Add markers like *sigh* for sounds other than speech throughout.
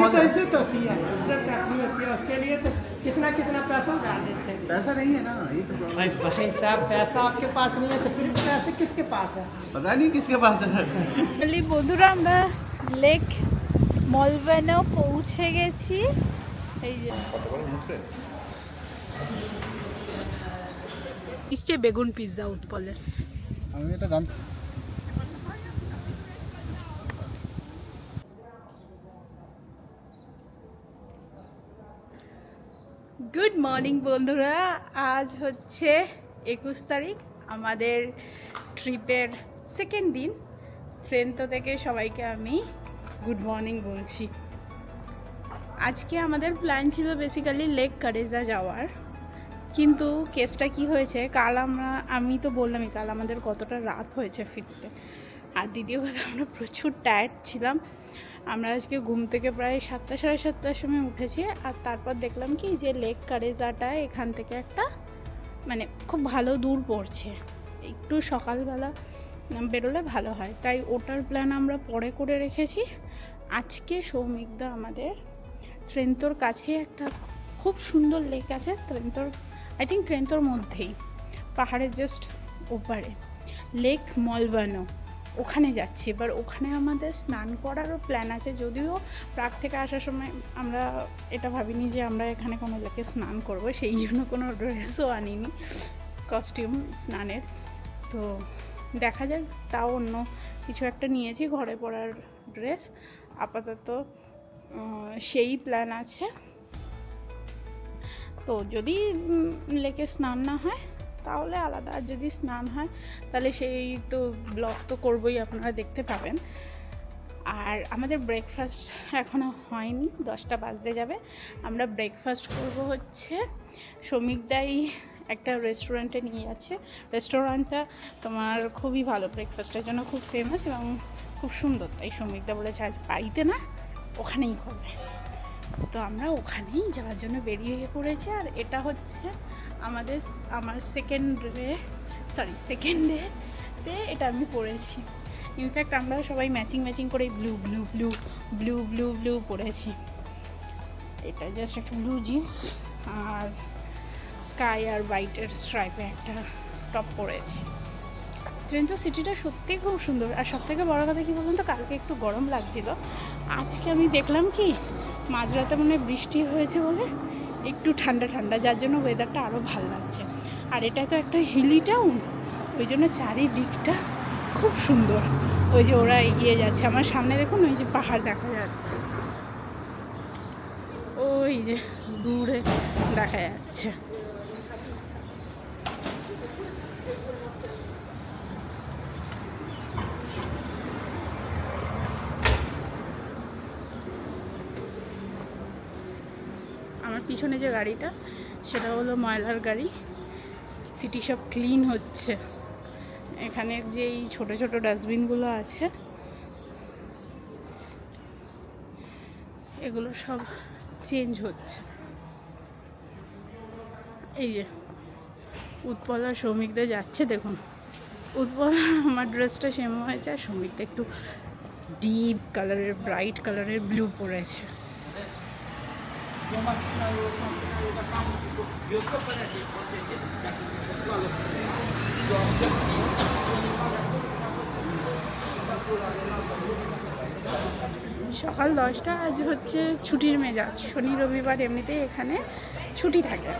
अपनी बहुत तो इज्जत होती है इज्जत अपनी होती है उसके लिए तो कितना कितना पैसा डाल देते हैं पैसा नहीं है ना ये तो problem। भाई भाई साहब पैसा आपके पास नहीं है तो फिर पैसे किसके पास है पता नहीं किसके पास है ফাইনালি বন্ধুরা আমরা লেক মলভেনেও পৌঁছে গেছি এই যে নিশ্চয়ই বেগুন পিৎজা উৎপলের আমি এটা জানতাম গুড মর্নিং বন্ধুরা। আজ হচ্ছে একুশ তারিখ। আমাদের ট্রিপের সেকেন্ড দিন। ট্রেনতো থেকে সবাইকে আমি গুড মর্নিং বলছি। আজকে আমাদের প্ল্যান ছিল বেসিক্যালি লেক কারেজা যাওয়ার। কিন্তু কেসটা কি হয়েছে? কাল আমরা, আমি তো বললামই, কাল আমাদের কতটা রাত হয়েছে ফিরতে। আর দ্বিতীয় কথা, আমরা প্রচুর টায়ার্ড ছিলাম। আমরা আজকে ঘুম থেকে প্রায় সাতটা, সাড়ে সাতটার সময় উঠেছি আর তারপর দেখলাম কি যে লেক কারেজাটা এখান থেকে একটা মানে খুব ভালো দূর পড়ছে। একটু সকালবেলা বেরোলে ভালো হয়। তাই ওটার প্ল্যান আমরা পরে করে রেখেছি। আজকে সৌমিকদা আমাদের ট্রেন্তোর কাছেই একটা খুব সুন্দর লেক আছে। ট্রেন্তোর আই থিঙ্ক ট্রেন্তোর মধ্যেই, পাহাড়ের জাস্ট ওপারে। লেক মলবানো ওখানে যাচ্ছি। এবার ওখানে আমাদের স্নান করারও প্ল্যান আছে। যদিও প্রাগ থেকে আসার সময় আমরা এটা ভাবিনি যে আমরা এখানে কোনো লেকে স্নান করব, সেই জন্য কোনো ড্রেসও আনিনি কস্টিউম স্নানের। তো দেখা যাক, তাও অন্য কিছু একটা নিয়েছি, ঘরে পরার ড্রেস আপাতত সেই প্ল্যান আছে। তো যদি লেকে স্নান না হয় তাহলে আলাদা। আর যদি স্নান হয়, তাহলে সেই তো ব্লগ তো করবই, আপনারা দেখতে পাবেন। আর আমাদের ব্রেকফাস্ট এখনও হয়নি, দশটা বাজতে যাবে। আমরা ব্রেকফাস্ট করব হচ্ছে শ্রমিকদাই একটা রেস্টুরেন্টে নিয়ে যাচ্ছে। রেস্টুরেন্টটা তোমার খুবই ভালো ব্রেকফাস্টের জন্য খুব ফেমাস এবং খুব সুন্দর। তাই শ্রমিকদা বলেছে, আজ বাড়িতে না, ওখানেই হবে তো আমরা ওখানেই যাওয়ার জন্য বেরিয়ে পড়েছি। আর এটা হচ্ছে আমাদের আমার সেকেন্ড ডে সরি সেকেন্ড ডেতে এটা আমি পড়েছি। ইনফ্যাক্ট আমরা সবাই ম্যাচিং ম্যাচিং করে blue blue blue blue blue blue পরেছি এটা জাস্ট একটা ব্লু জিন্স আর স্কাই আর হোয়াইটের স্ট্রাইপে একটা টপ পরেছি ট্রেন তো সিটিটা সত্যিই খুব সুন্দর। আর সব থেকে বড় কথা কী বলুন তো, কালকে একটু গরম লাগছিল। আজকে আমি দেখলাম কি মাঝরাতে মনে বৃষ্টি হয়েছে বলে একটু ঠান্ডা ঠান্ডা, যার জন্য ওয়েদারটা আরও ভালো লাগছে। আর এটা তো একটা হিলি টাউন ওই জন্য চারিদিকটা খুব সুন্দর। ওই যে ওরা এগিয়ে যাচ্ছে। আমার সামনে দেখুন, ওই যে পাহাড় দেখা যাচ্ছে। ওই যে দূরে দেখা যাচ্ছে। আমার পিছনে যে গাড়িটা, সেটা হলো ময়লার গাড়ি। সিটি সব ক্লিন হচ্ছে। এখানে যে এই ছোটো ছোটো ডাস্টবিনগুলো আছে, এগুলো সব চেঞ্জ হচ্ছে। এই যে, উৎপলা শ্রমিকদের যাচ্ছে, দেখুন। উৎপলা, আমার ড্রেসটা সেম হয়েছে, আর শ্রমিকটা একটু ডিপ কালারের ব্রাইট কালারের ব্লু পরেছে। সকাল দশটা আজ হচ্ছে ছুটির মেজাজ। শনি, রবিবার এমনিতেই এখানে ছুটি থাকে।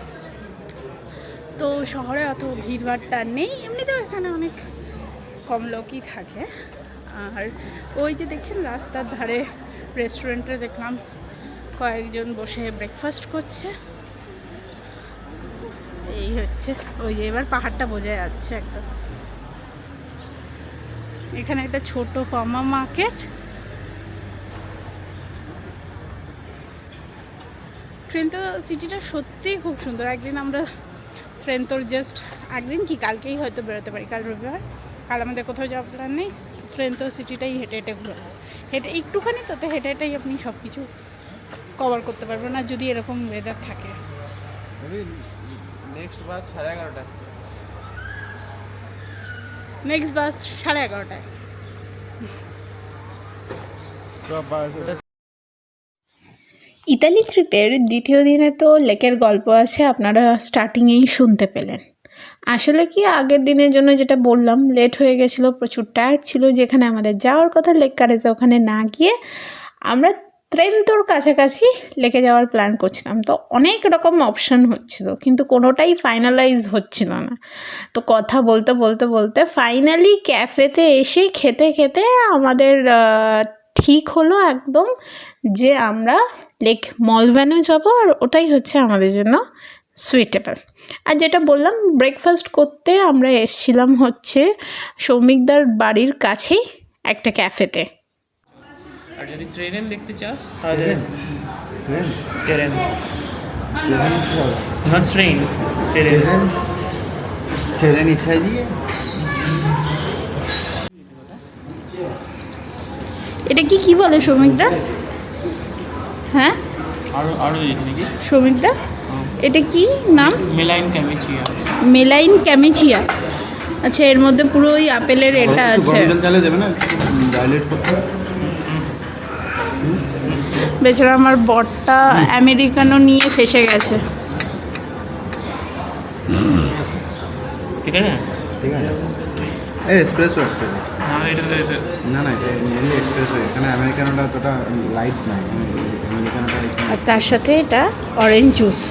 তো শহরে অত ভিড়ভাড়টা নেই, এমনিতেও এখানে অনেক কম লোকই থাকে। আর ওই যে দেখছেন, রাস্তার ধারে রেস্টুরেন্টে দেখলাম কয়েকজন বসে ব্রেকফাস্ট করছে। এই হচ্ছে, ওই যে এবার পাহাড়টা বোঝা যাচ্ছে একদম। এখানে একটা ছোট ফার্মা মার্কেট ট্রেন তো সিটিটা সত্যিই খুব সুন্দর। একদিন আমরা ট্রেন তোর জাস্ট একদিন কি কালকেই হয়তো বেরোতে পারি, কাল রবিবার। কাল আমাদের কোথাও যাওয়ার প্ল্যান নেই। ট্রেন তো সিটিটাই হেঁটে হেঁটে ঘুরে হেঁটে একটুখানি তোতে হেঁটে হেঁটেই আপনি সব কিছু কভার করতে পারবেন না যদি এরকম ওয়েদার থাকে। নেক্সট বাস সাড়ে এগারোটা নেক্সট বাস সাড়ে এগারোটায়। ইতালি ট্রিপের দ্বিতীয় দিনে তো লেকের গল্প আছে আপনারা স্টার্টিংয়েই শুনতে পেলেন। আসলে কি আগের দিনের জন্য যেটা বললাম লেট হয়ে গেছিল প্রচুর টায়ার্ড ছিল যেখানে আমাদের যাওয়ার কথা লেক কারেজে ওখানে না গিয়ে আমরা ট্রেনতোর কাছাকাছি লেকে যাওয়ার প্ল্যান করছিলাম। তো অনেক রকম অপশান হচ্ছিল, কিন্তু কোনোটাই ফাইনালাইজ হচ্ছিল না। তো কথা বলতে বলতে বলতে ফাইনালি ক্যাফেতে এসে খেতে খেতে আমাদের ঠিক হলো একদম যে আমরা লেক মলভ্যানে যাব আর ওটাই হচ্ছে আমাদের জন্য সুইটেবল আর যেটা বললাম ব্রেকফাস্ট করতে আমরা এসছিলাম হচ্ছে সৌমিকদার বাড়ির কাছেই একটা ক্যাফেতে আর যদি ট্রেন দেখতে চাস তাহলে train. Train. Train. Not train. Train. Train. Train ইচ্ছা দিয়ে। এটা কি কি বলে সৌমিকদা হ্যাঁ? আরও আরও নাকি? সৌমিকদা এটা কি নাম? মেলাইন ক্যামেচিয়া। মেলাইন ক্যামেচিয়া। আচ্ছা এর মধ্যে পুরো ওই আপেলের এটা আছে। গরম জল চালে দেবে না? ডাইলেট করতে। বেচারা আমার বরটা আমেরিকানো নিয়ে ফেসে গেছে। ঠিক আছে? ঠিক আছে। এই এক্সপ্রেসো না এটা না না এটা মেনলি এখানে আমেরিকানোটা অতটা লাইট নাই। আমেরিকানোটা আর তার সাথে এটা অরেঞ্জ জুস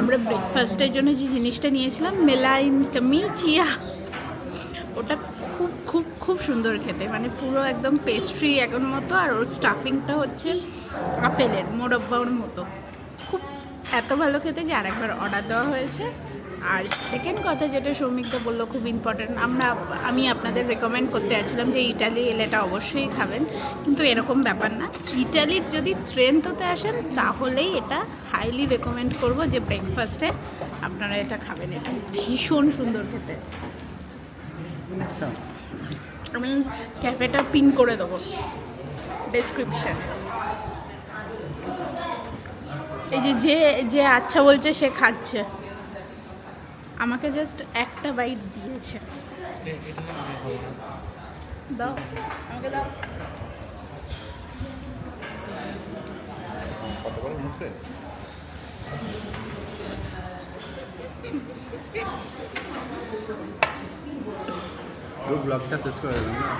আমরা ব্রেকফাস্টের জন্য যে জিনিসটা নিয়েছিলাম মেলাইন কামিচিয়া। ওটা খুব সুন্দর খেতে মানে পুরো একদম পেস্ট্রি এখন মতো, আর ওর স্টাফিংটা হচ্ছে আপেলের মোরব্বার মতো। খুব এত ভালো খেতে যে আরেকবার অর্ডার দেওয়া হয়েছে। আর সেকেন্ড কথা যেটা সৌমিকদা বলল, খুব ইম্পর্টেন্ট আমরা, আমি আপনাদের রেকমেন্ড করতে যাচ্ছিলাম যে ইটালি এলে এটা অবশ্যই খাবেন, কিন্তু এরকম ব্যাপার না। ইটালির যদি ট্রেনতোতে আসেন, তাহলেই এটা হাইলি রেকমেন্ড করব যে ব্রেকফাস্টে আপনারা এটা খাবেন, এটা ভীষণ সুন্দর খেতে। আমি ক্যাফেটা পিন করে দেবো। ডেসক্রিপশন এই যে যে যে আচ্ছা বলছে সে খাচ্ছে। আমাকে জাস্ট একটা বাইট দিয়েছে। দাও, আমাকে দাও। পুরো ব্লগটা শেষ করে দিলাম না?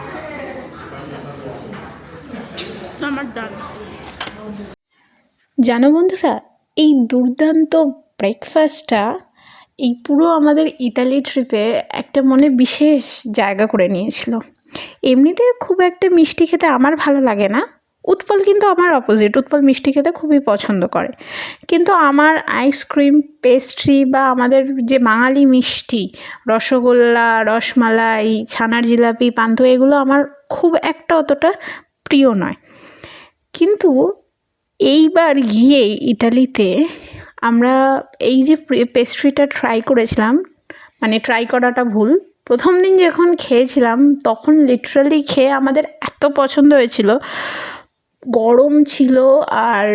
আমার ডান জানো বন্ধুরা এই দুর্দান্ত ব্রেকফাস্টটা এই পুরো আমাদের ইতালি ট্রিপে একটা মনে বিশেষ জায়গা করে নিয়েছিল। এমনিতে খুব একটা মিষ্টি খেতে আমার ভালো লাগে না উৎপল কিন্তু আমার অপোজিট উৎপল মিষ্টি খেতে খুবই পছন্দ করে। কিন্তু আমার আইসক্রিম পেস্ট্রি বা আমাদের যে বাঙালি মিষ্টি, রসগোল্লা, রসমালাই, ছানার জিলাপি, পান্তুয়া, এগুলো আমার খুব একটা অতটা প্রিয় নয়। কিন্তু এইবার গিয়ে ইটালিতে আমরা এই যে পেস্ট্রিটা ট্রাই করেছিলাম মানে ট্রাই করাটা ভুল। প্রথম দিন যখন খেয়েছিলাম, তখন লিটারালি খেয়ে আমাদের এত পছন্দ হয়েছিল। গরম ছিল আর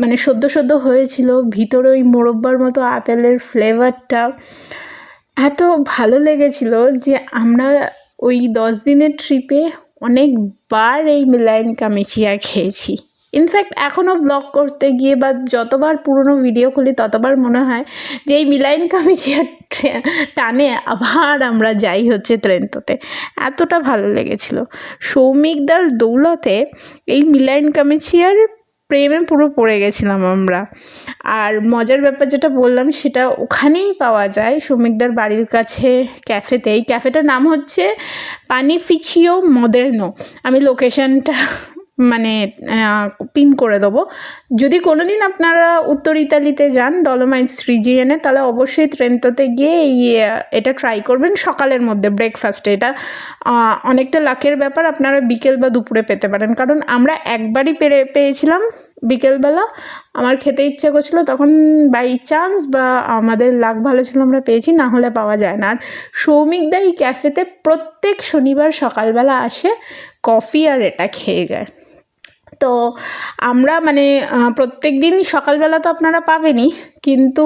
মানে সদ্য সদ্য হয়েছিল ভিতরে ওই মোরব্বার মতো আপেলের ফ্লেভারটা। এত ভালো লেগেছিল যে আমরা ওই দশ দিনের ট্রিপে অনেকবার এই মিলাইন কামিচিয়া খেয়েছি। ইনফ্যাক্ট এখনও ব্লগ করতে গিয়ে বা যতবার পুরনো ভিডিও খুলি, ততবার মনে হয় যে এই মিলাইন কামিচিয়ার ট্রে- টানে আবার আমরা যাই হচ্ছে ট্রেনতোতে এতটা ভালো লেগেছিল। সৌমিকদার দৌলতে এই মিলাইন কামিচিয়ার প্রেমে পুরো পড়ে গেছিলাম আমরা। আর মজার ব্যাপার যেটা বললাম, সেটা ওখানেই পাওয়া যায়। শ্রমিকদার বাড়ির কাছে ক্যাফেতে এই ক্যাফেটার নাম হচ্ছে পানিফিচিও মদেরনো আমি লোকেশনটা মানে পিন করে দেবো। যদি কোনো দিন আপনারা উত্তর ইতালিতে যান ডলোমাইটস রিজিয়নে তাহলে অবশ্যই ট্রেনতোতে গিয়ে এই, এটা ট্রাই করবেন। সকালের মধ্যে ব্রেকফাস্টে এটা। অনেকটা লাকের ব্যাপার, আপনারা বিকেল বা দুপুরে পেতে পারেন। কারণ আমরা একবারই পেরে, পেয়েছিলাম বিকেলবেলা। আমার খেতে ইচ্ছা করছিল, তখন বাই চান্স বা আমাদের লাক ভালো ছিল, আমরা পেয়েছি, না হলে পাওয়া যায় না। আর সৌমিকদা এই ক্যাফেতে প্রত্যেক শনিবার সকালবেলা আসে কফি আর এটা খেয়ে যায়। তো আমরা মানে প্রত্যেক দিন সকালবেলা তো আপনারা পাবেনই, কিন্তু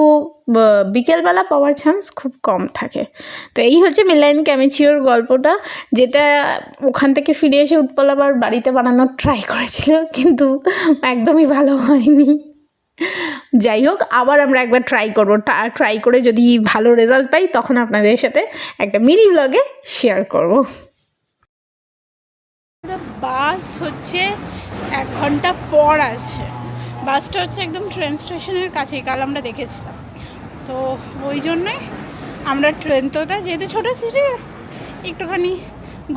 বিকেলবেলা পাওয়ার চান্স খুব কম থাকে। তো এই হচ্ছে মিলাইন ক্যামেচিওর গল্পটা, যেটা ওখান থেকে ফিরে এসে উৎপল আবার বাড়িতে বানানোর ট্রাই করেছিল, কিন্তু একদমই ভালো হয়নি। যাই হোক, আবার আমরা একবার ট্রাই করব। ট্রাই করে যদি ভালো রেজাল্ট পাই, তখন আপনাদের সাথে একটা মিনি ব্লগে শেয়ার করব। বাস হচ্ছে এক ঘণ্টা পর আছে বাসটা হচ্ছে একদম ট্রেন স্টেশনের কাছেই, কাল আমরা দেখেছিলাম। তো ওই জন্যে আমরা ট্রেন তোটা যেহেতু ছোটো সিটি একটুখানি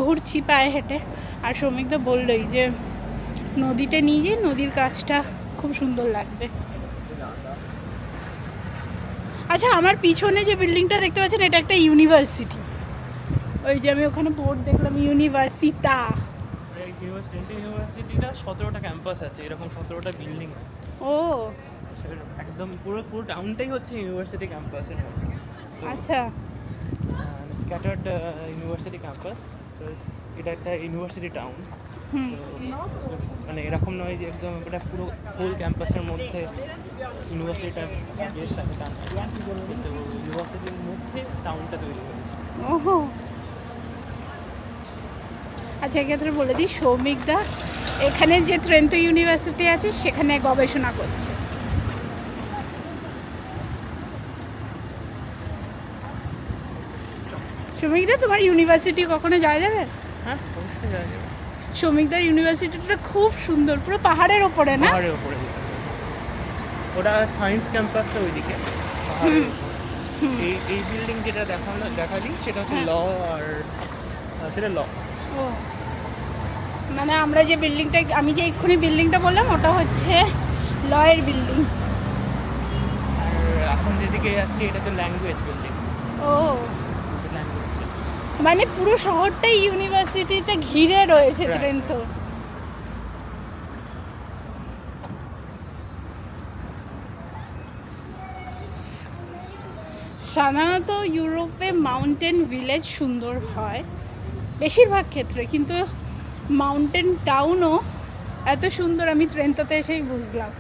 ঘুরছি পায়ে হেঁটে। আর শ্রমিকদা বললোই যে, নদীতে নিয়ে যেয়ে নদীর কাজটা খুব সুন্দর লাগবে। আচ্ছা আমার পিছনে যে বিল্ডিংটা দেখতে পাচ্ছেন, এটা একটা ইউনিভার্সিটি ওই যে আমি ওখানে বোর্ড দেখলাম ইউনিভার্সিটা ইউনিভার্সিটিটা সতেরোটা ক্যাম্পাস আছে এরকম সতেরোটা বিল্ডিং আছে। ও। একদম পুরো পুরো টাউনটাই হচ্ছে ইউনিভার্সিটি ক্যাম্পাসের মধ্যে আচ্ছা। স্ক্যাটার্ড ইউনিভার্সিটি ক্যাম্পাস তো এটা একটা ইউনিভার্সিটি টাউন মানে এরকম নয় যে একদম এটা পুরো হোল ক্যাম্পাসের মধ্যে ইউনিভার্সিটিটার বেস থাকে তা না। ইউনিভার্সিটির মধ্যে টাউনটা তৈরি হয়েছে। আচ্ছা এক্ষেত্রে বলে দিই সৌমিকদা এখানে যে ট্রেন্টো ইউনিভার্সিটি আছে সেখানে গবেষণা করছে। সৌমিকদা তোমার ইউনিভার্সিটি কখনো যাওয়া যাবে? হ্যাঁ অবশ্যই যাওয়া যাবে। সৌমিকদার ইউনিভার্সিটিটা খুব সুন্দর পুরো পাহাড়ের ওপরে না? পাহাড়ের ওপরে। ওটা সায়েন্স ক্যাম্পাসটা ওইদিকে। এই এই বিল্ডিং যেটা দেখানো দেখালি সেটা হচ্ছে ল আর সেটা ল ও মানে আমরা যে বিল্ডিংটা আমি যে এক্ষুনি বিল্ডিংটা বললাম ওটা হচ্ছে লয়ের বিল্ডিং আর এখন যেদিকে যাচ্ছে এটা তো ল্যাঙ্গুয়েজ বিল্ডিং ও। মানে পুরো শহরটাই ইউনিভার্সিটিতে ঘিরে রয়েছে ট্রেন তো সাধারণত ইউরোপে মাউন্টেন ভিলেজ সুন্দর হয় বেশিরভাগ ক্ষেত্রে কিন্তু মাউন্টেন টাউনও এত সুন্দর, আমি ট্রেনটাতে এসেই বুঝলাম।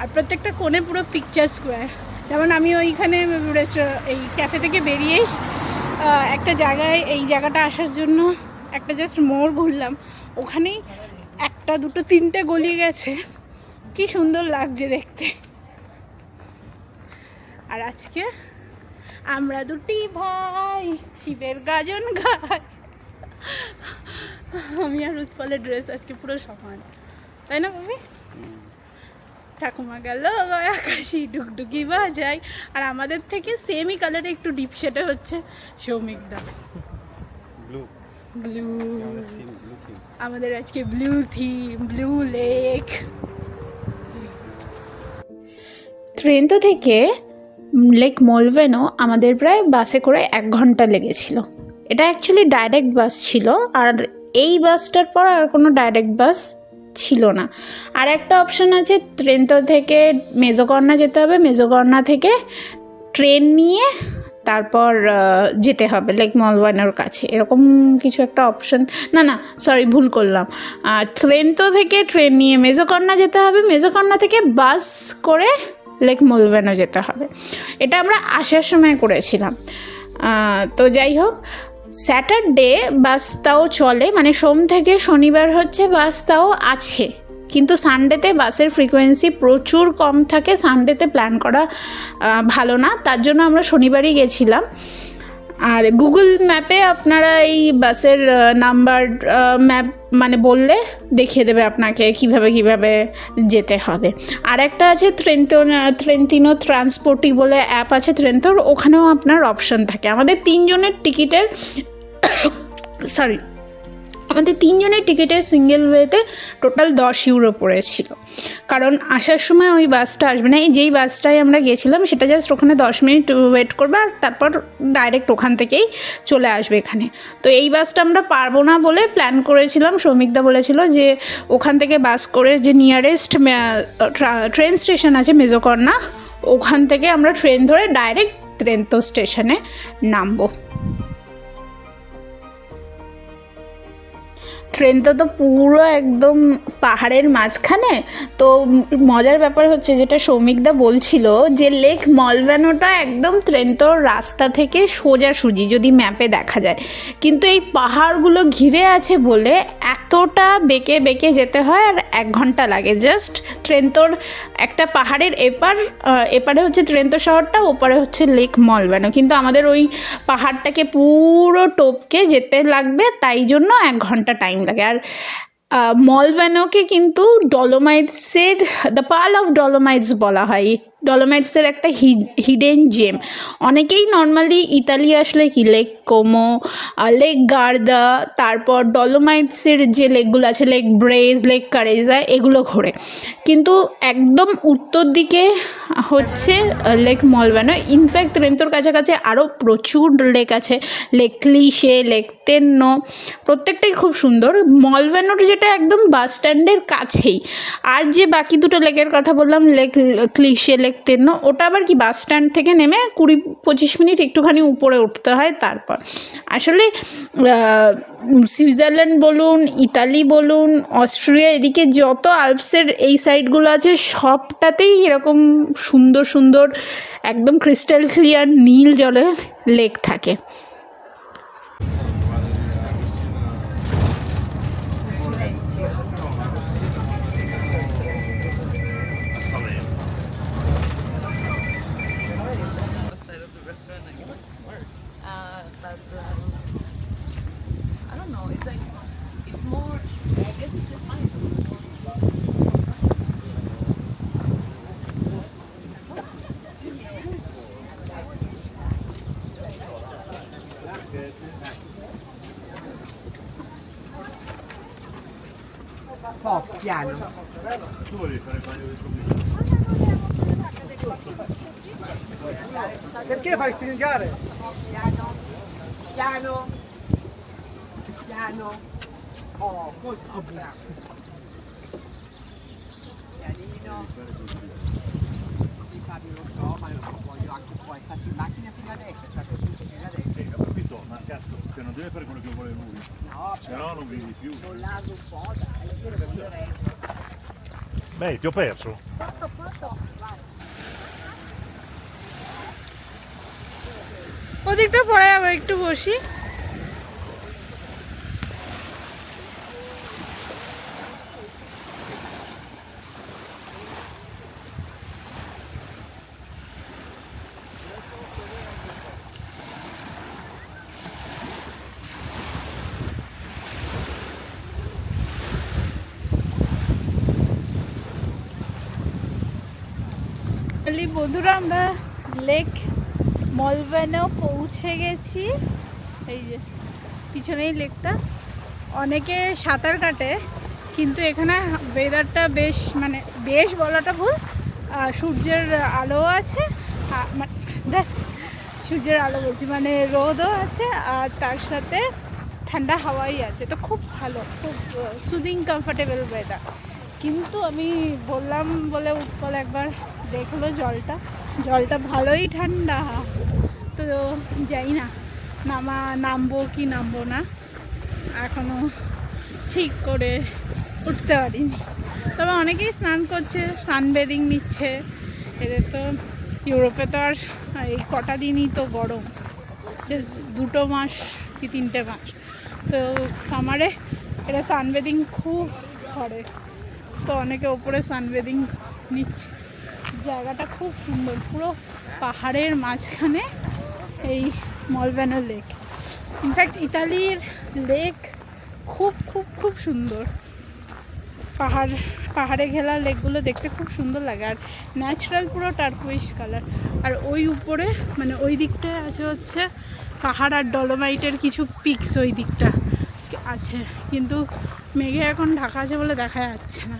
আর প্রত্যেকটা কোণে পুরো পিকচার স্কোয়ার যেমন আমি ওইখানে এই ক্যাফে থেকে বেরিয়েই একটা জায়গায়, এই জায়গাটা আসার জন্য একটা জাস্ট মোড় ঘুরলাম। ওখানেই একটা, দুটো, তিনটে গলি গেছে। কি সুন্দর লাগছে দেখতে। আর আজকে আমরা দুটি ভাই, শিবের গাজন গাই আমি আর উৎপলের ড্রেস আজকে পুরো সমান। তাই না বাবি ঠাকুমা গেল আকাশি ডুকডুকি বাজাই আর আমাদের থেকে সেমই কালারে একটু ডিপ শেডে হচ্ছে সৌমিকদা ব্লু ব্লু ব্লু আমাদের আজকে blue theme blue lake Trento থেকে লেক মোলভেনো আমাদের প্রায় বাসে করে এক ঘণ্টা লেগেছিল। এটা অ্যাকচুয়ালি ডাইরেক্ট বাস ছিল, আর এই বাসটার পর আর কোনো ডাইরেক্ট বাস ছিল না। আর একটা অপশন আছে ট্রেনতো থেকে মেজোকর্ণা যেতে হবে, মেজোকর্ণা থেকে ট্রেন নিয়ে তারপর যেতে হবে লেক মলবানোর কাছে। এরকম কিছু একটা অপশন না না সরি ভুল করলাম। আর ট্রেনতো থেকে ট্রেন নিয়ে মেজোকর্ণা যেতে হবে, মেজোকর্ণা থেকে বাস করে লেক মলবানো যেতে হবে। এটা আমরা আসার সময় করেছিলাম। তো যাই হোক স্যাটারডে বাস তাও চলে মানে সোম থেকে শনিবার হচ্ছে বাস তাও আছে। কিন্তু সানডেতে বাসের ফ্রিকোয়েন্সি প্রচুর কম থাকে, সানডেতে প্ল্যান করা ভালো না। তার জন্য আমরা শনিবারই গেছিলাম। আর গুগল ম্যাপে আপনারা এই বাসের নাম্বার ম্যাপ মানে বললে দেখিয়ে দেবে আপনাকে কীভাবে কীভাবে যেতে হবে। আর একটা আছে ট্রেনতো ট্রেনতিনো ট্রান্সপোর্টি বলে অ্যাপ আছে ট্রেনতোর ওখানেও আপনার অপশন থাকে। আমাদের তিনজনের টিকিটের সরি *coughs* আমাদের তিনজনের টিকিটে সিঙ্গেল ওয়েতে টোটাল দশ ইউরো পড়েছিল। কারণ আসার সময় ওই বাসটা আসবে না, এই যেই বাসটায় আমরা গেছিলাম সেটা জাস্ট ওখানে দশ মিনিট ওয়েট করবে আর তারপর ডাইরেক্ট ওখান থেকেই চলে আসবে এখানে। তো এই বাসটা আমরা পারব না বলে প্ল্যান করেছিলাম। শ্রমিকদা বলেছিল যে ওখান থেকে বাস করে যে নিয়ারেস্ট ট্রেন স্টেশন আছে মেজোকর্ণা ওখান থেকে আমরা ট্রেন ধরে ডাইরেক্ট ট্রেন তো স্টেশনে নামবো। ট্রেন তো তো পুরো একদম পাহাড়ের মাঝখানে। তো মজার ব্যাপার হচ্ছে যেটা শৌমিকদা বলছিল যে, লেক মলভ্যানোটা একদম ট্রেন ট্রেনতোর রাস্তা থেকে সোজাসুজি যদি ম্যাপে দেখা যায়। কিন্তু এই পাহাড়গুলো ঘিরে আছে বলে এতটা বেঁকে বেঁকে যেতে হয় আর এক ঘণ্টা লাগে। জাস্ট ট্রেনতোর একটা পাহাড়ের এপার এপারে হচ্ছে ট্রেনতো শহরটা, ওপারে হচ্ছে লেক মলভ্যানো কিন্তু আমাদের ওই পাহাড়টাকে পুরো টপকে যেতে লাগবে, তাই জন্য এক ঘণ্টা টাইম লাগে। আর মলভ্যানোকে কিন্তু ডলোমাইটসের দ্য পাল অফ ডলোমাইটস বলা হয়। ডলোমাইটসের একটা হিডেন জেম অনেকেই নর্মালি ইতালি আসলে কি লেক কোমো লেক গার্দা তারপর ডলোমাইটসের যে লেকগুলো আছে লেক ব্রেজ লেক কারেজা এগুলো ঘোরে। কিন্তু একদম উত্তর দিকে হচ্ছে লেক মলভ্যানো ইনফ্যাক্ট ত্রেন্তোর কাছাকাছি আরও প্রচুর লেক আছে। লেক ক্লিশে লেক তেন্ন প্রত্যেকটাই খুব সুন্দর। মলভ্যানোর যেটা একদম বাস স্ট্যান্ডের কাছেই। আর যে বাকি দুটো লেকের কথা বললাম লেক ক্লিশে লেক তেন্ন ওটা আবার কি বাস স্ট্যান্ড থেকে নেমে কুড়ি পঁচিশ মিনিট একটুখানি উপরে উঠতে হয় তারপর। আসলে সুইজারল্যান্ড বলুন, ইতালি বলুন, অস্ট্রিয়া, এদিকে যত আলপসের এই সাইডগুলো আছে, সবটাতেই এরকম সুন্দর সুন্দর, একদম ক্রিস্টাল ক্লিয়ার নীল জলের লেক থাকে। Po', piano. Perché fai stringare? Piano. Piano. Piano. Oh, così. Oh. Pianino. Sì, Fabio, lo so, ma non voglio anche poi. Stati in macchina fino adesso, è stato tutto fino adesso. Sì, ho capito, ma cazzo, cioè non deve fare quello che vuole lui, No, se no non vivi più. mollato un po', Beh, ti ho perso. ওদিকটা পরে যাব একটু বসি বন্ধুরা, আমরা lake মলভেনো পৌঁছে গেছি। এই যে, পিছনেই লেকটা। অনেকে সাঁতার কাটে, কিন্তু এখানে ওয়েদারটা বেশ মানে বেশ বলাটা ভুল। সূর্যের আলো আছে দেখ, সূর্যের আলো বলছি মানে রোদও আছে, আর তার সাথে ঠান্ডা হাওয়াই আছে। তো খুব ভালো, খুব সুদিং কমফোর্টেবল ওয়েদার কিন্তু আমি বললাম বলে উৎপল একবার দেখল জলটা। জলটা ভালোই ঠান্ডা। তো যাই না নামা নামবো কি নামবো না। এখনও ঠিক করে উঠতে পারিনি। তবে অনেকেই স্নান করছে সানবেদিং নিচ্ছে। এদের তো ইউরোপে তো আর এই কটা দিনই তো গরম। দুটো মাস কি তিনটে মাস। তো সামারে এটা সানবেদিং খুব করে। তো অনেকে ওপরে সানবেদিং নিচ্ছে। জায়গাটা খুব সুন্দর, পুরো পাহাড়ের মাঝখানে এই মলভ্যানো লেক ইনফ্যাক্ট ইতালির লেক খুব খুব খুব সুন্দর। পাহাড়, পাহাড়ে ঘেরা লেকগুলো দেখতে খুব সুন্দর লাগে। আর ন্যাচারাল পুরো টার্কুইশ কালার আর ওই উপরে মানে ওই দিকটায় আছে হচ্ছে পাহাড় আর ডলোমাইটের কিছু পিকস ওই দিকটা আছে। কিন্তু মেঘে এখন ঢাকা আছে বলে দেখা যাচ্ছে না।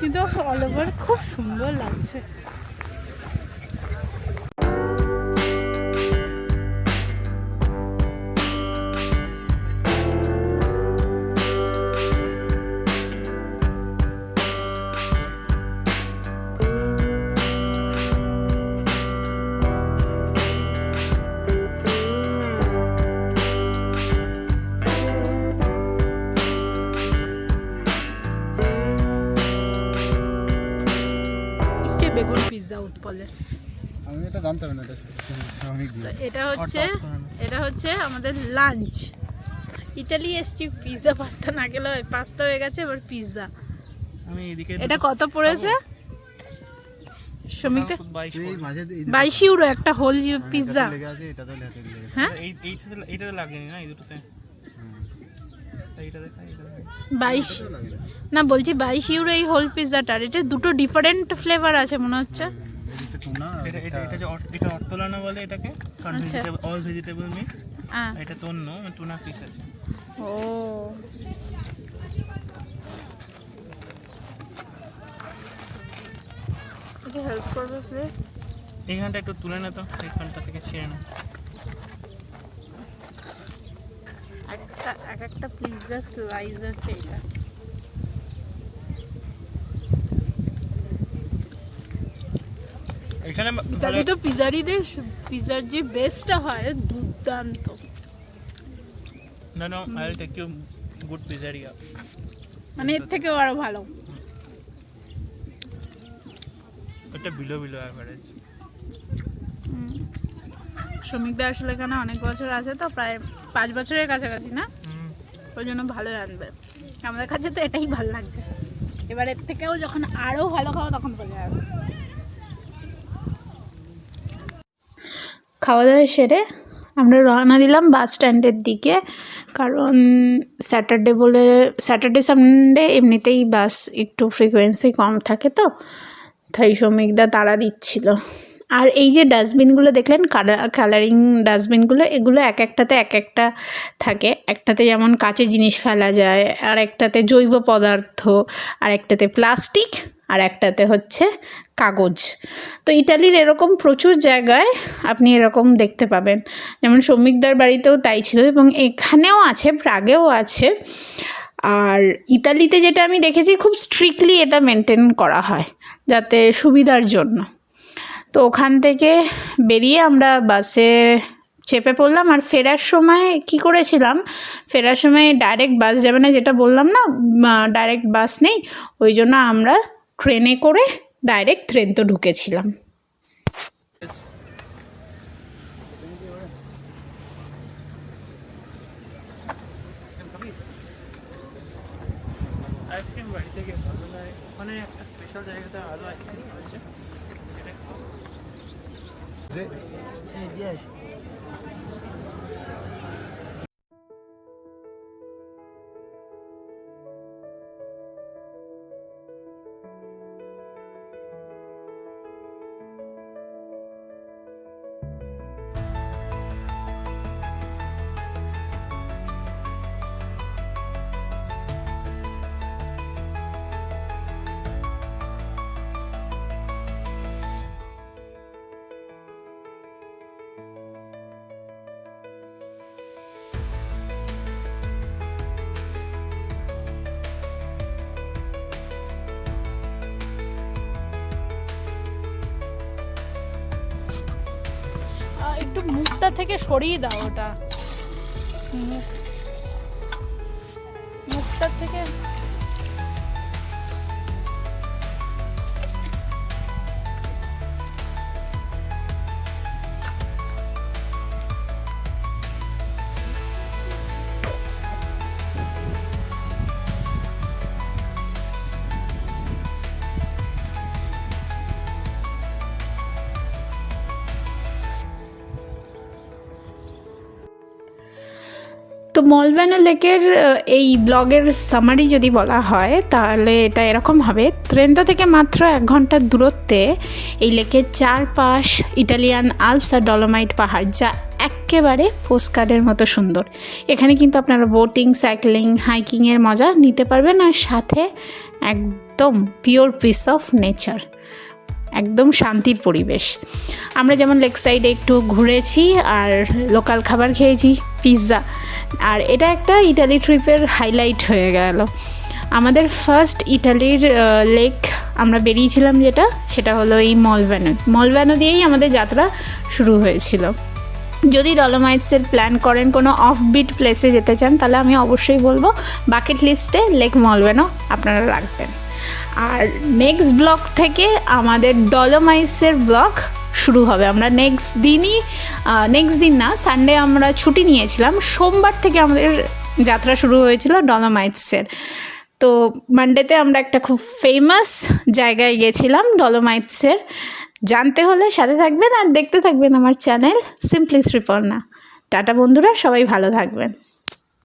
কিন্তু অল ওভার খুব সুন্দর লাগছে। বলে আমি এটা জানতাম না এটা শ্রমিক এটা হচ্ছে। এটা হচ্ছে আমাদের লাঞ্চ ইটালি এসছি পিৎজা পাস্তা না গেলে হয় পাস্তা হয়ে গেছে এবার পিৎজা আমি এদিকে এটা কত পড়েছে? শ্রমিকটা বাইশ ইউরো একটা হোল পিৎজা তো। হ্যাঁ? এই এইটাতে এইটাতে লাগেনি না এই দুটোতে? তা এইটা দেখা এইটা দেখা বাইশ না বলছি বাইশ ইউরো এই হোল পিৎজাটার এটা দুটো ডিফারেন্ট ফ্লেভার আছে মনে হচ্ছে। এটা এটা এটা এটা- যে অট- এটা বলে এটাকে? কারণ। ভেজিটেবল অল ভেজিটেবল মিক্স হ্যাঁ এটা তো অন্য টুনা ফিশ আছে। ও। হেল্প করবে প্লিজ এইখানটা একটু তুলে না তো এইখানটা থেকে ছিঁড়ে না। একটা এক একটা পিৎজা স্লাইস আছে এটা। এখানে ইতালি তো পিজারিদের পিজার যে বেস্টটা হয় দুর্দান্ত। না না I will take you good pizzeria মানে এর থেকেও আরও ভালো। এটা বিলো বিলো অ্যাভারেজ শ্রমিকদের আসলে এখানে অনেক বছর আছে তো প্রায় পাঁচ বছরের কাছাকাছি না? ওই জন্য ভালো আনবে আমাদের কাছে তো এটাই ভালো লাগছে। এবার এর থেকেও যখন আরও ভালো খাব তখন বলে যাবে। খাওয়া দাওয়া সেরে আমরা রওনা দিলাম বাস স্ট্যান্ডের দিকে। কারণ স্যাটারডে বলে স্যাটারডে সানডে এমনিতেই বাস একটু ফ্রিকোয়েন্সি কম থাকে তো, তাই শ্রমিকদা তাড়া দিচ্ছিল। আর এই যে ডাস্টবিনগুলো দেখলেন কালারিং ডাস্টবিনগুলো এগুলো এক একটাতে এক একটা থাকে। একটাতে যেমন কাঁচের জিনিস ফেলা যায় আর একটাতে জৈব পদার্থ আর একটাতে প্লাস্টিক আর একটাতে হচ্ছে কাগজ। তো ইটালির এরকম প্রচুর জায়গায় আপনি এরকম দেখতে পাবেন। যেমন শ্রমিকদার বাড়িতেও তাই ছিল এবং এখানেও আছে, প্রাগেও আছে। আর ইতালিতে যেটা আমি দেখেছি খুব স্ট্রিক্টলি এটা মেনটেন করা হয় যাতে সুবিধার জন্য। তো ওখান থেকে বেরিয়ে আমরা বাসে চেপে পড়লাম আর ফেরার সময় কি করেছিলাম? ফেরার সময় ডাইরেক্ট বাস যাবে না যেটা বললাম না ডাইরেক্ট বাস নেই। ওই জন্য আমরা ট্রেনে করে ডাইরেক্ট ট্রেন তো ঢুকেছিলাম। একটু মুখটা থেকে সরিয়ে দাও ওটা। মুখ মুখটা থেকে তো মলভ্যানা লেকের এই ব্লগের সামারি যদি বলা হয়, তাহলে এটা এরকম হবে। ট্রেনটা থেকে মাত্র এক ঘণ্টার দূরত্বে এই লেকের চারপাশ ইটালিয়ান আলপস আর ডলোমাইট পাহাড়, যা একেবারে পোস্টকার্ডের মতো সুন্দর। এখানে কিন্তু আপনারা বোটিং সাইক্লিং হাইকিংয়ের মজা নিতে পারবেন আর সাথে একদম পিওর পিস অফ নেচার একদম শান্তির পরিবেশ। আমরা যেমন লেক সাইডে একটু ঘুরেছি আর লোকাল খাবার খেয়েছি, পিৎজা। আর এটা একটা ইটালি ট্রিপের হাইলাইট হয়ে গেল। আমাদের ফার্স্ট ইটালির লেক আমরা বেরিয়েছিলাম যেটা, সেটা হলো এই মলভ্যানো। মলভ্যানো দিয়েই আমাদের যাত্রা শুরু হয়েছিল। যদি ডলোমাইটসের প্ল্যান করেন কোনো অফবিট প্লেসে যেতে চান, তাহলে আমি অবশ্যই বলব বাকেট লিস্টে লেক মলভ্যানো আপনারা রাখবেন। আর নেক্সট ব্লক থেকে আমাদের ডলোমাইসের ব্লক শুরু হবে। আমরা নেক্সট দিনই নেক্সট দিন না সানডে আমরা ছুটি নিয়েছিলাম। সোমবার থেকে আমাদের যাত্রা শুরু হয়েছিল ডলোমাইটসের তো মানডেতে আমরা একটা খুব ফেমাস জায়গায় গেছিলাম ডলোমাইটসের জানতে হলে সাথে থাকবেন আর দেখতে থাকবেন আমার চ্যানেল সিম্পলি শ্রীপর্ণা টাটা বন্ধুরা, সবাই ভালো থাকবেন।